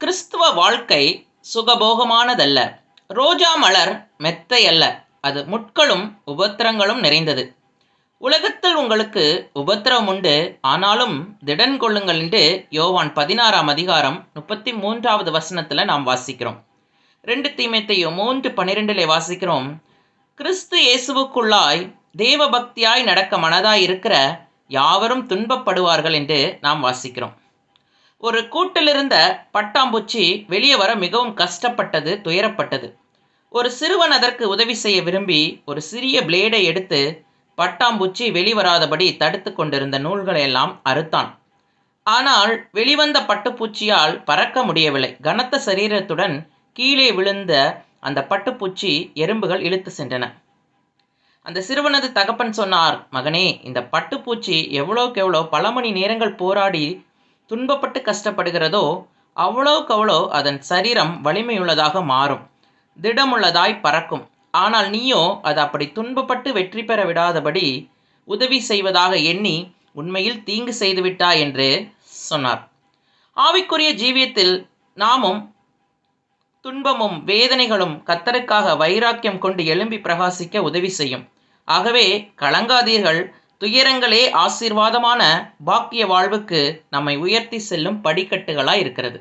கிறிஸ்துவ வாழ்க்கை சுகபோகமானதல்ல. ரோஜா மலர் மெத்தை அல்ல அது முட்களும் உபத்திரங்களும் நிறைந்தது. உலகத்தில் உங்களுக்கு உபத்திரவம் உண்டு. ஆனாலும் திடன் கொள்ளுங்கள் என்று யோவான் பதினாறாம் அதிகாரம் முப்பத்தி மூன்றாவது வசனத்தில் நாம் வாசிக்கிறோம். ரெண்டு தீமைத்தையும் மூன்று பன்னிரெண்டிலே வாசிக்கிறோம். கிறிஸ்து இயேசுவுக்குள்ளாய் தேவ பக்தியாய் நடக்க மனதாய் இருக்கிற யாவரும் துன்பப்படுவார்கள் என்று நாம் வாசிக்கிறோம். ஒரு கூட்டிலிருந்த பட்டாம்பூச்சி வெளியே வர மிகவும் கஷ்டப்பட்டது துயரப்பட்டது. ஒரு சிறுவன் அதற்கு உதவி செய்ய விரும்பி ஒரு சிறிய பிளேடை எடுத்து பட்டாம்பூச்சி வெளிவராதபடி தடுத்து கொண்டிருந்த நூல்களையெல்லாம் அறுத்தான். ஆனால் வெளிவந்த பட்டுப்பூச்சியால் பறக்க முடியவில்லை. கனத்த சரீரத்துடன் கீழே விழுந்த அந்த பட்டுப்பூச்சி எறும்புகள் இழுத்து சென்றன. அந்த சிறுவனது தகப்பன் சொன்னார் மகனே இந்த பட்டுப்பூச்சி எவ்வளோக்கு எவ்வளோ பல மணி நேரங்கள் போராடி துன்பப்பட்டு கஷ்டப்படுகிறதோ அவ்வளோக்கு அவ்வளோ அதன் சரீரம் வலிமையுள்ளதாக மாறும். திடமுள்ளதாய் பறக்கும். ஆனால் நீயோ அது அப்படி துன்பப்பட்டு வெற்றி பெற விடாதபடி உதவி செய்வதாக எண்ணி உண்மையில் தீங்கு செய்துவிட்டாய் என்று சொன்னார். ஆவிக்குரிய ஜீவியத்தில் நாமும் துன்பமும் வேதனைகளும் கத்தருக்காக வைராக்கியம் கொண்டு எழும்பி பிரகாசிக்க உதவி செய்யும். ஆகவே கலங்காதீர்கள். துயரங்களே ஆசீர்வாதமான பாக்கிய வாழ்வுக்கு நம்மை உயர்த்தி செல்லும் படிக்கட்டுகளாக இருக்கிறது.